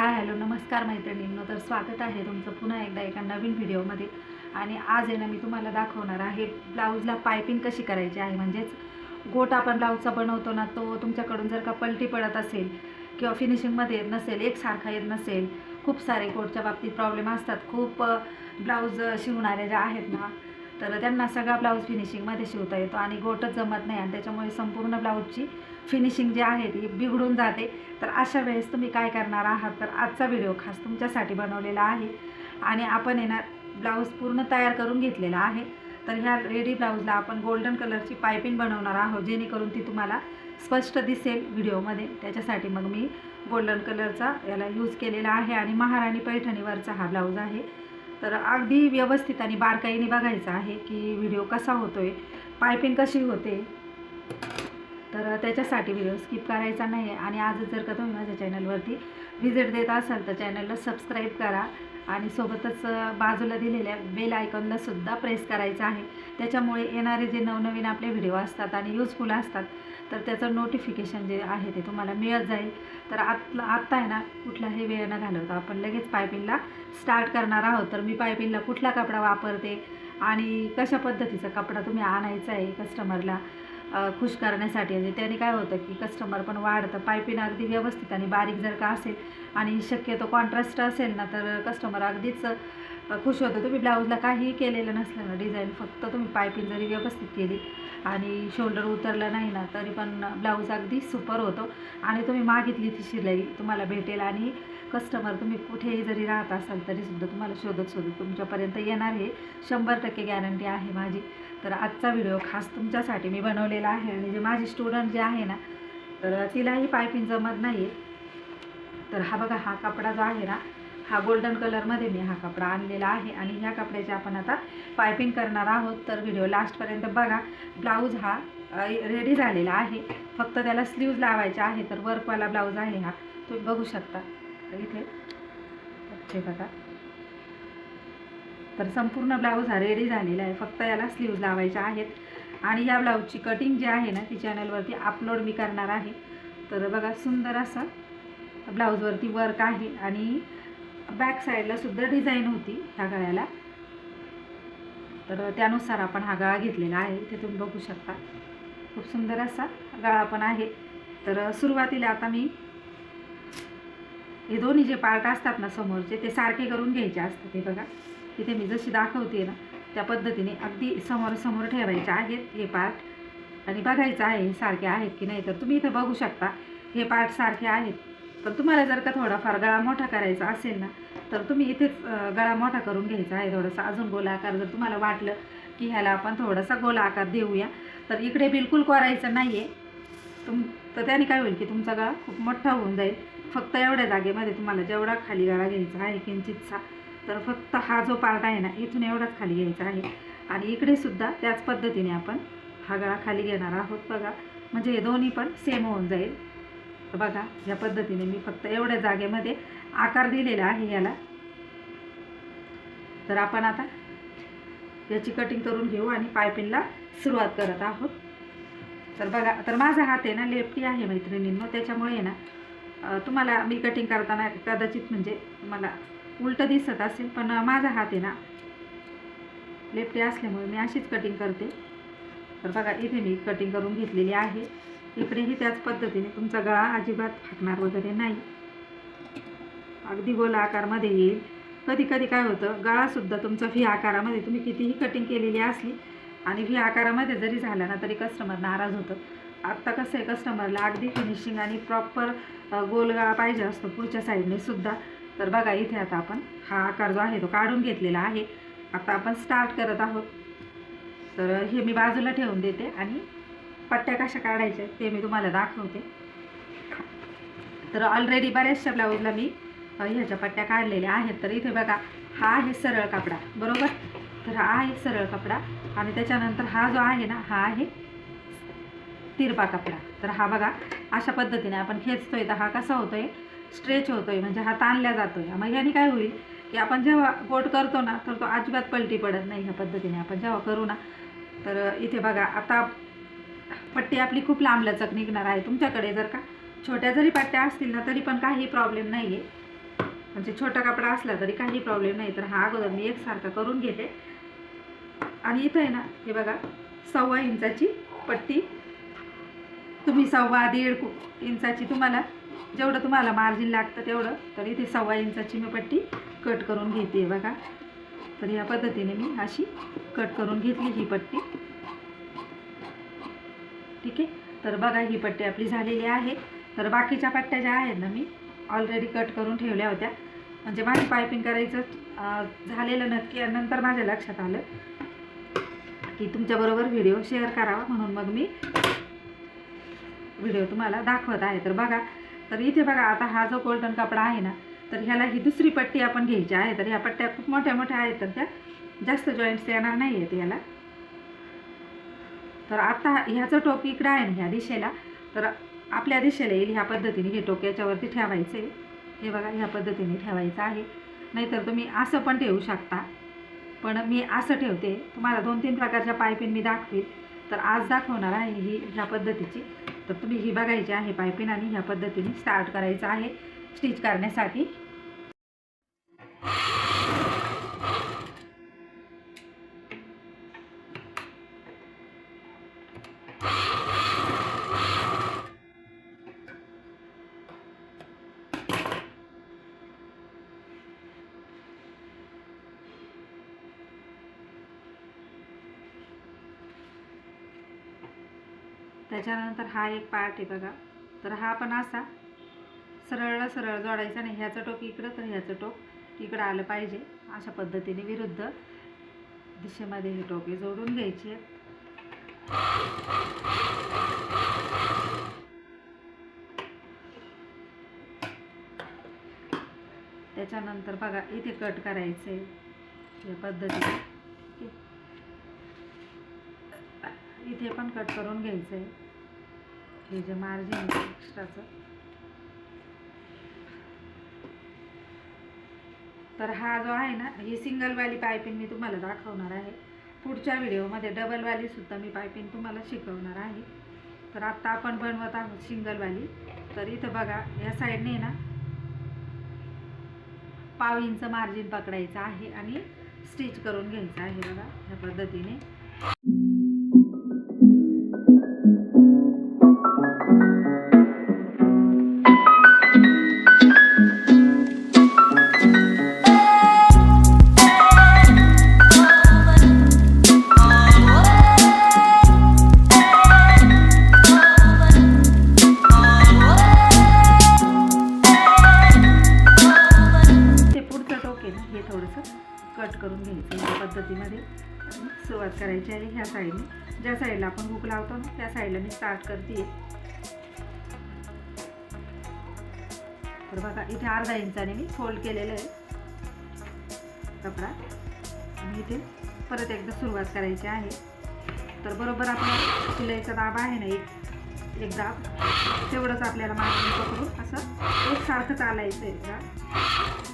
Hi hello नमस्कार मैत्रिणींनो. तर स्वागत आहे तुमचं पुन्हा एकदा एका नवीन व्हिडिओमध्ये. आणि आज आहे ना मी तुम्हाला दाखवणार आहे ब्लाऊजला पायपिंग कशी करायची आहे. म्हणजेच गोट आपण ब्लाऊजचा बनवतो ना तो तुमच्याकडून जर का पलटी पडत असेल किंवा फिनिशिंगमध्ये येत नसेल एकसारखा येत नसेल खूप सारे गोटच्या बाबतीत प्रॉब्लेम असतात. खूप ब्लाऊज शिवणारे ज्या आहेत ना तर त्यांना सगळा ब्लाऊज फिनिशिंगमध्ये शिवता येतो आणि गोटच जमत नाही आणि त्याच्यामुळे संपूर्ण ब्लाऊजची फिनिशिंग जी आहे ती बिघडून जाते. तर अशा वेळेस तुम्ही काय करणार आहात? तर आजचा व्हिडिओ खास तुमच्यासाठी बनवलेला आहे. आणि आपण येणार ब्लाऊज पूर्ण तयार करून घेतलेला आहे. तर ह्या रेडी ब्लाऊजला आपण गोल्डन कलरची पायपिंग बनवणार आहोत जेणेकरून ती तुम्हाला स्पष्ट दिसेल व्हिडिओमध्ये त्याच्यासाठी मग मी गोल्डन कलरचा याला यूज केलेला आहे. आणि महाराणी पैठणीवरचा हा ब्लाऊज आहे. तर अगदी व्यवस्थित आणि बारकाईने बघायचं आहे की व्हिडिओ कसा होतोय पायपिंग कशी होते. तर त्याच्यासाठी व्हिडिओ स्किप करायचा नाही आहे आणि आज जर का तुम्ही माझ्या चॅनलवरती व्हिजिट देत असाल तर चॅनलला सबस्क्राईब करा आणि सोबतच बाजूला दिलेल्या बेल आयकॉनला सुद्धा प्रेस करायचं आहे. त्याच्यामुळे येणारे जे नवनवीन आपले व्हिडिओ असतात आणि यूजफुल असतात तर त्याचं नोटिफिकेशन जे आहे ते तुम्हाला मिळत जाईल. तर आत आत्ता आहे ना कुठलाही वेळ न घालवता. आपण लगेच पायपिंगला स्टार्ट करणार आहोत. तर मी पायपिंगला कुठला कपडा वापरते आणि कशा पद्धतीचा कपडा तुम्ही आणायचा आहे कस्टमरला खुश करण्यासाठी. म्हणजे त्याने काय होतं की कस्टमर पण वाढतं. पायपिंग अगदी व्यवस्थित आणि बारीक जर का असेल आणि शक्यतो कॉन्ट्रास्ट असेल ना तर कस्टमर अगदीच खुश होतं. तुम्ही ब्लाऊजला काहीही केलेलं नसलं ना डिझाईन फक्त तुम्ही पायपिंग जरी व्यवस्थित केली आणि शोल्डर उतरलं नाही ना तरी पण ब्लाऊज अगदी सुपर होतो. आणि तुम्ही मागितली ती शिलाई तुम्हाला भेटेल. आणि कस्टमर तुम्ही कुठेही जरी राहत असाल तरीसुद्धा तुम्हाला शोधत शोधत तुमच्यापर्यंत येणार हे शंभर टक्के गॅरंटी आहे माझी. तर आजचा व्हिडिओ खास तुमच्यासाठी मी बनवलेला आहे. आणि जे माझी स्टुडंट जे आहे ना तर तिलाही पायपिंग जमत नाही तर हा बघा हा कपडा जो आहे ना हा गोल्डन कलरमध्ये मी हा कपडा आणलेला आहे. आणि ह्या कपड्याची आपण आता पायपिंग करणार आहोत. तर व्हिडिओ लास्टपर्यंत बघा. ब्लाऊज हा रेडी झालेला आहे. फक्त त्याला स्लीव्ज लावायचे आहे. तर वर्कवाला ब्लाऊज आहे हा. तुम्ही बघू शकता. इथे अच्छे बघा. तर संपूर्ण ब्लाऊज हा रेडी झालेला आहे. फक्त याला स्लीव्ज लावायच्या आहेत. आणि या ब्लाऊजची कटिंग जी आहे ना ती चॅनलवरती अपलोड मी करणार आहे. तर बघा सुंदर असा ब्लाऊजवरती वर्क आहे. आणि बॅक साईडला सुद्धा डिझाईन होती ह्या गळ्याला. तर त्यानुसार आपण हा गळा घेतलेला आहे ते तुम्ही बघू शकता. खूप सुंदर असा गळा पण आहे. तर सुरुवातीला आता मी हे दोन्ही जे पार्ट असतात ना समोरचे ते सारखे करून घ्यायचे असतात. हे बघा तिथे मी जशी दाखवते ना त्या पद्धतीने अगदी समोर समोर ठेवायचे आहेत हे पार्ट आणि बघायचं आहे हे सारखे आहेत की नाही तर तुम्ही इथं बघू शकता हे पार्ट सारखे आहेत. पण तुम्हाला जर का थोडाफार गळा मोठा करायचा असेल ना तर तुम्ही इथेच गळा मोठा करून घ्यायचा आहे थोडासा. अजून गोला आकार जर तुम्हाला वाटलं की ह्याला आपण थोडासा गोला आकार देऊया तर इकडे बिलकुल करायचं नाही आहे तुम तर त्याने काय होईल की तुमचा गळा खूप मोठा होऊन जाईल. फक्त एवढ्या जागेमध्ये तुम्हाला जेवढा खाली गळा घ्यायचा आहे किंचितचा तर फक्त हा जो पार्ट आहे ना इथून एवढाच खाली घ्यायचा आहे. आणि इकडे सुद्धा त्याच पद्धतीने आपण हा गळा खाली घेणार आहोत बघा. म्हणजे हे दोन्ही पण सेम होऊन जाईल. तर बघा या पद्धतीने मी फक्त एवढ्या जागेमध्ये आकार दिलेला आहे याला. तर आपण आता याची कटिंग करून घेऊ आणि पायपिंगला सुरुवात करत आहोत. तर बघा तर माझा हात आहे ना लेफ्टी आहे मैत्रिणींनो. त्याच्यामुळे आहे ना तुम्हाला मी कटिंग करताना कदाचित म्हणजे मला उलटं दिसत असेल पण माझा हात आहे ना लेफ्टी असल्यामुळे मी अशीच कटिंग करते. तर बघा इथे मी कटिंग करून घेतलेली आहे. इकडेही त्याच पद्धतीने तुमचा गळा अजिबात फाटणार वगैरे नाही. अगदी गोल आकारमध्ये येईल. कधी कधी काय होतं गळासुद्धा तुमचा व्ही आकारामध्ये तुम्ही कितीही कटिंग केलेली असली आणि व्ही आकारामध्ये जरी झाला ना तरी कस्टमर नाराज होतं. आत्ता कसं आहे कस्टमरला अगदी फिनिशिंग आणि प्रॉपर गोल गळा पाहिजे असतो पुढच्या साईडने सुद्धा. तर बघा इथे आता आपण हा आकार जो आहे तो काढून घेतलेला आहे. आता आपण स्टार्ट करत आहोत. तर हे मी बाजूला ठेवून देते आणि पट्ट्या कशा काढायच्या ते मी तुम्हाला दाखवते. तर ऑलरेडी बऱ्याचशा ब्लाऊजला मी ह्याच्या पट्ट्या काढलेल्या आहेत. तर इथे बघा हा आहे सरळ कपडा बरोबर? तर हा आहे सरळ कपडा आणि त्याच्यानंतर हा जो आहे ना हा आहे तिरपा कपडा. तर हा बघा अशा पद्धतीने आपण खेचतोय. तर हा कसा होतोय? स्ट्रेच होतोय म्हणजे हा ताणला जातोय. मग याने काय होईल की आपण जेव्हा गोट करतो ना तर तो अजिबात पलटी पडत नाही ह्या पद्धतीने. आपण जेव्हा करू ना तर इथे बघा आता पट्टी आपली खूप लांब लचक निघणार आहे तुमच्याकडे जर का. छोट्या जरी पट्ट्या असतील ना तरी पण काही प्रॉब्लेम नाही आहे म्हणजे छोटा कपडा असला तरी काही प्रॉब्लेम नाही. तर हा अगोदर मी एकसारखा करून घेते. आणि इथं आहे ना हे बघा सव्वा इंचाची पट्टी. तुम्ही सव्वा दीड कु- इंचाची तुम्हाला जेवढं तुम्हाला मार्जिन लागतं तेवढं. तर इथे सव्वा इंचाची मी पट्टी कट करून घेते बघा. तर या पद्धतीने मी अशी कट करून घेतली ही पट्टी. ठीक आहे? तर बघा ही पट्टी आपली झालेली आहे. तर बाकीच्या पट्ट्या ज्या आहेत ना मी ऑलरेडी कट करून ठेवल्या होत्या. म्हणजे माझी पायपिंग करायचं झालेलं नक्की नंतर माझ्या लक्षात आलं की तुमच्याबरोबर व्हिडिओ शेअर करावा म्हणून मग मी व्हिडिओ तुम्हाला दाखवत आहे. तर बघा तर इथे बघा आता हा जो गोल्डन कपडा आहे ना तर ह्याला ही दुसरी पट्टी आपण घ्यायची आहे. तर ह्या पट्ट्या खूप मोठ्या मोठ्या आहेत तर त्या जास्त जॉईंट्स येणार नाही आहेत याला. तर आता ह्याचं टोक इकडं आहे ना ह्या दिशेला. तर आपल्या दिशेला येईल ह्या पद्धतीने. हे टोक याच्यावरती ठेवायचं आहे. हे बघा ह्या पद्धतीने ठेवायचं आहे. नाहीतर तुम्ही असं पण ठेवू शकता. पण मी असं ठेवते. तुम्हाला दोन तीन प्रकारच्या पायपिन मी दाखवील तर आज दाखवणार आहे ही ह्या पद्धतीची. तर तुम्ही ही बघायची आहे पायपिन आणि ह्या पद्धतीने स्टार्ट करायचं आहे. स्टिच करण्यासाठी. त्याच्यानंतर हा एक पार्ट आहे बघा. तर हा पण असा. सरळ सरळ जोडायचा नाही ह्याचं टोक इकडं तर ह्याचं टोक इकडं आलं पाहिजे. अशा पद्धतीने विरुद्ध दिशेमध्ये हे टोके जोडून घ्यायचे. त्याच्यानंतर बघा इथे कट करायचं आहे या पद्धतीने. इथे पण कट करून घ्यायचं आहे हे जे मार्जिन एक्स्ट्राचं तर हा जो आहे ना ही सिंगलवाली पायपिंग मी तुम्हाला दाखवणार आहे. पुढच्या व्हिडिओमध्ये डबलवालीसुद्धा मी पायपिंग तुम्हाला शिकवणार आहे. तर आत्ता आपण बनवत आहोत सिंगलवाली. तर इथं बघा या साईडने ना पाव इंच मार्जिन पकडायचं आहे आणि स्टिच करून घ्यायचं आहे बघा ह्या पद्धतीने. करून घ्यायचं या पद्धतीमध्ये. सुरुवात करायची आहे ह्या साईडने. ज्या साईडला आपण हुक लावतो ना त्या साईडला मी स्टार्ट करते तर बघा इथे अर्धा इंचाने मी फोल्ड केलेलं आहे. कपडा. आणि इथे परत एकदा सुरुवात करायची आहे. तर बरोबर आपला शिलाईचा दाब आहे ना एक एक दाब. तेवढंच आपल्याला मार्जिन पकडून असं एकसारखं चालायचं आहे का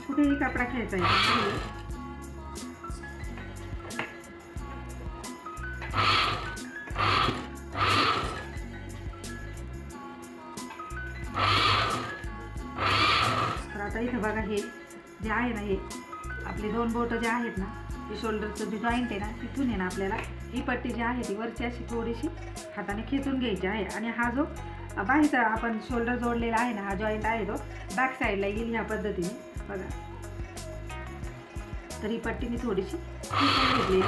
कुठेही कपडा खेचायचा हे जे आहे ना हे आपले दोन बोटं जे आहेत ना ते शोल्डरचं जे जॉईंट आहे ना तिथून आहे ना आपल्याला ही पट्टी जी आहे ती वरची अशी थोडीशी हाताने खेचून घ्यायची आहे. आणि हा जो बाहेरचा आपण शोल्डर जोडलेला आहे ना हा जॉईंट आहे तो बॅक साईडला येईल ह्या पद्धतीने. बघा. तर ही पट्टी मी थोडीशी खेचून घेतलेली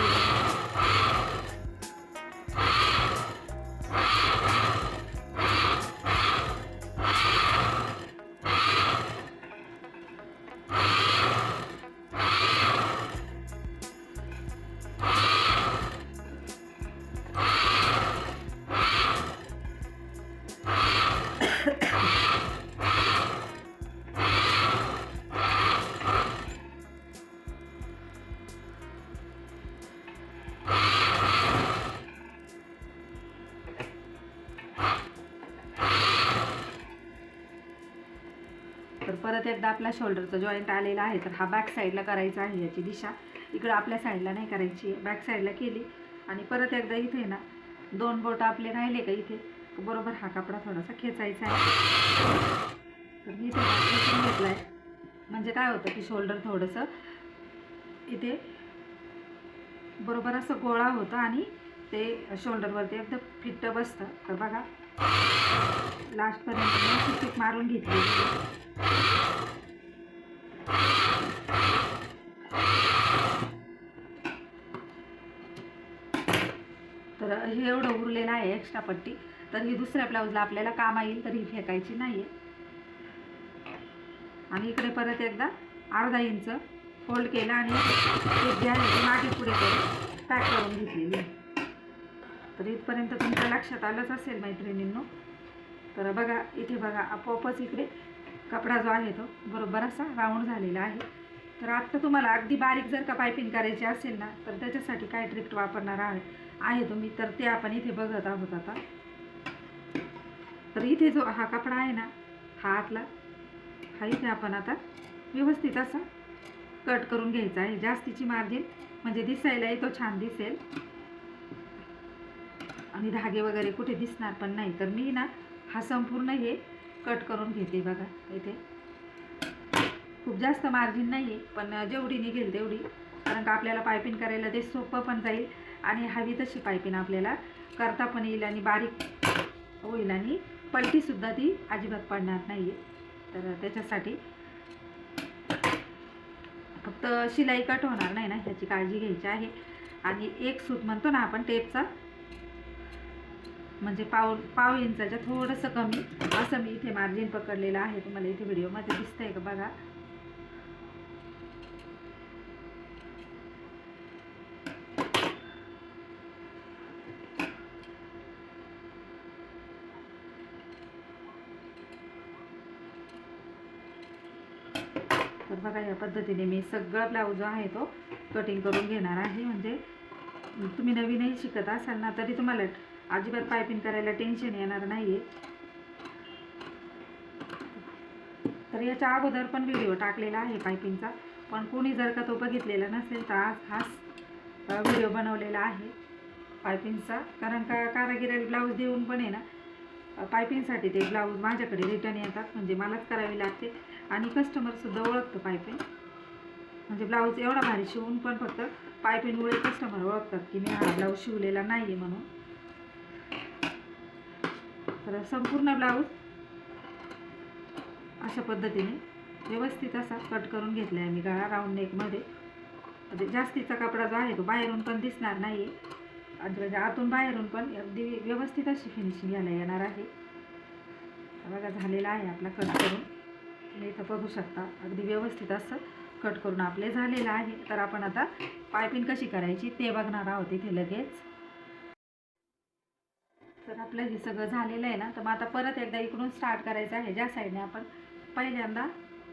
एकदा आपला शोल्डरचा जॉईंट आलेला आहे तर हा बॅक साईडला करायचा आहे याची दिशा. इकडं आपल्या साईडला नाही करायची आहे बॅक साईडला केली. आणि परत एकदा इथे ना दोन बोट आपले राहिले का इथे बरोबर हा कपडा थोडासा खेचायचा आहे. तर मी इथे घेतला आहे म्हणजे काय होतं की शोल्डर थोडंसं इथे बरोबर असं गोळा होतं आणि ते शोल्डरवरती एकदम फिट्ट बसतं. तर बघा. लास्टपर्यंत मी टिक मारून घेतली. तर हे एवढं उरलेलं आहे एक्स्ट्रा पट्टी. तर ही दुसऱ्या ब्लाऊजला आपल्याला काम येईल तर ही फेकायची नाही आहे आणि इकडे परत एकदा अर्धा इंच फोल्ड केला आणि एक जे आहे मागे पुढे करून पॅक करून घेतलेली तर इथपर्यंत तुमच्या लक्षात आलंच असेल मैत्रिणींनो. तर बघा इथे बघा आपोआपच इकडे कपडा जो आहे तो बरोबर असा राऊंड झालेला आहे. तर आत्ता तुम्हाला अगदी बारीक जर का पायपिंग करायची असेल ना तर त्याच्यासाठी काय ट्रिक्ट वापरणार आहे आहे तुम्ही तर ते आपण इथे बघत आहोत आता. तर इथे जो हा कपडा आहे ना हा आतला हा इथे आपण आता व्यवस्थित असा कट करून घ्यायचा आहे. जास्तीची मार्जिन म्हणजे दिसायलाही तो छान दिसेल. आणि धागे वगैरे कुठे दिसणार पण नाही. तर मी ना हा संपूर्ण हे कट करून घेते बघा इथे. खूप जास्त मार्जिन नाही आहे पण जेवढी निघेल तेवढी. कारण का आपल्याला पायपिंग करायला ते सोपं पण जाईल आणि हवी तशी पायपिंग आपल्याला करता पण येईल आणि बारीक होईल आणि पलटीसुद्धा ती अजिबात पडणार नाही आहे तर त्याच्यासाठी फक्त शिलाई कट होणार नाही ना ह्याची काळजी घ्यायची आहे. आणि एक सूत म्हणतो ना आपण टेपचा म्हणजे पाव पाव इंचाच्या थोडंसं कमी. असं मी इथे मार्जिन पकडलेलं आहे. तुम्हाला इथे व्हिडिओमध्ये दिसतंय का बघा? तर बघा या पद्धतीने मी सगळा ब्लाऊज जो आहे तो कटिंग करून घेणार आहे. म्हणजे तुम्ही नवीनही शिकत असाल ना तरी तुम्हाला अजिबात पायपिंग करायला टेन्शन येणार नाही आहे तर याच्या अगोदर पण व्हिडिओ टाकलेला आहे पायपिंगचा. पण कोणी जर का तो बघितलेला नसेल तर आज हाच व्हिडिओ बनवलेला आहे पायपिंगचा. कारण का कारागिराला ब्लाऊज देऊन पण आहे ना पायपिंगसाठी ते ब्लाऊज माझ्याकडे रिटर्न येतात. म्हणजे मलाच करावी लागते. आणि कस्टमरसुद्धा ओळखतं पायपिंग. म्हणजे ब्लाऊज एवढा भारी शिवून पण फक्त पायपिंगमुळे कस्टमर ओळखतात की मी हा ब्लाऊज शिवलेला नाही आहे म्हणून. तर संपूर्ण ब्लाऊज अशा पद्धतीने व्यवस्थित असा कट करून घेतला आहे मी गळा राऊंड नेकमध्ये म्हणजे जास्तीचा कपडा जो आहे तो बाहेरून पण दिसणार नाही आहे आणि म्हणजे आतून बाहेरून पण अगदी व्यवस्थित अशी फिनिशिंग घ्यायला येणार आहे. बघा झालेला आहे आपला कट करून. तुम्ही इथं बघू शकता अगदी व्यवस्थित असं कट करून आपले झालेलं आहे. तर आपण आता पायपिंग कशी करायची ते बघणार आहोत इथे लगेच. तर आपलं हे सगळं झालेलं आहे ना तर मग आता परत एकदा इकडून स्टार्ट करायचं आहे. ज्या साईडने आपण पहिल्यांदा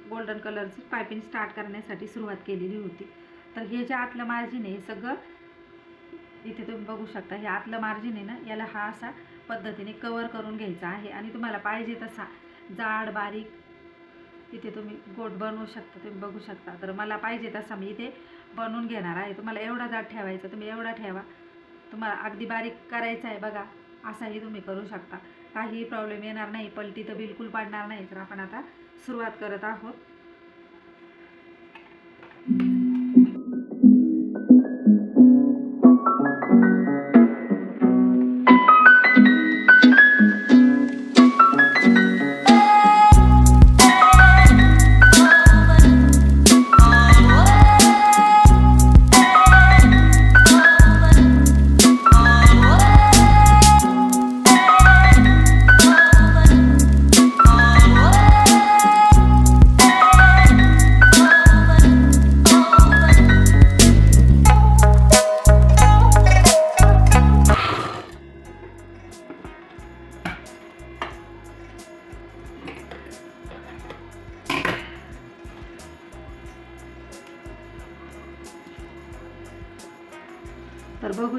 गोल्डन कलरची पायपिंग स्टार्ट करण्यासाठी सुरुवात केलेली होती. तर हे जे आतलं मार्जिन आहे हे सगळं इथे तुम्ही बघू शकता. हे आतलं मार्जिन आहे ना याला हा असा पद्धतीने कवर करून घ्यायचा आहे. आणि तुम्हाला पाहिजे तसा जाड बारीक इथे तुम्ही गोट बनवू शकता तुम्ही बघू शकता. तर मला पाहिजे तसा मी इथे बनवून घेणार आहे. तुम्हाला एवढा जाड ठेवायचा तुम्ही एवढा ठेवा. तुम्हाला अगदी बारीक करायचं आहे बघा. असाही तुम्ही करू शकता. काहीही प्रॉब्लेम येणार नाही पलटी तर बिलकुल पाडणार नाही. तर आपण आता सुरुवात करत आहोत.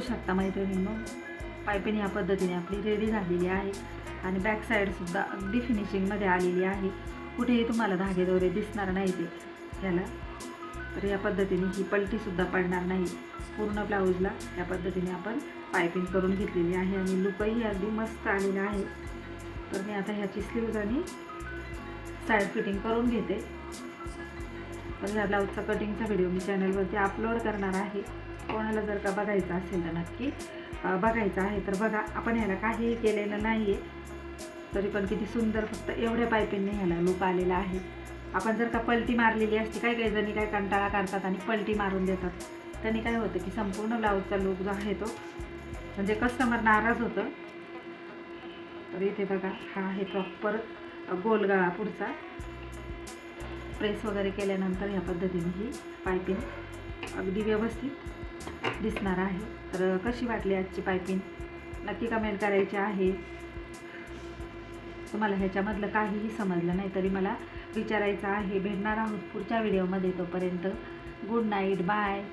शकता मैत्रिणींनो. पायपिंग या पद्धतीने आपली रेडी झालेली आहे आणि बॅक साईडसुद्धा अगदी फिनिशिंगमध्ये आलेली आहे. कुठेही तुम्हाला धागे दोरे दिसणार नाही ते. ह्याला तर या पद्धतीने ही पलटीसुद्धा पडणार नाही. पूर्ण ब्लाऊजला या पद्धतीने आपण पायपिंग करून घेतलेली आहे आणि लुकही अगदी मस्त आलेला आहे. तर मी आता ह्याची स्लीव्ज आणि साईड फिटिंग करून घेते. पण ह्या ब्लाऊजचा कटिंगचा व्हिडिओ मी चॅनलवरती अपलोड करणार आहे. कोणाला जर का बघायचं असेल तर नक्की बघायचं आहे. तर बघा आपण ह्याला काहीही केलेलं नाही आहे तरी पण किती सुंदर फक्त एवढ्या पायपिंगने ह्याला लूप आलेला आहे. आपण जर का पलटी मारलेली असते काही काही जणी काय कंटाळा करतात आणि पलटी मारून देतात. त्यांनी काय होतं की संपूर्ण ब्लाऊजचा लूप जो आहे तो म्हणजे कस्टमर नाराज होतं. तर इथे बघा हा आहे प्रॉपर गोलगळा पुढचा. प्रेस वगैरे केल्यानंतर ह्या पद्धतीने ही पायपिंग अगदी व्यवस्थित दिसणार आहे. तर कशी वाटली आजची पायपिंग? नक्की कमेंट करायची आहे. तुम्हाला ह्याच्यामधलं काहीही समजलं नाही तरी मला विचारायचं आहे. भेटणार आहोत पुढच्या व्हिडिओमध्ये तोपर्यंत. Good night bye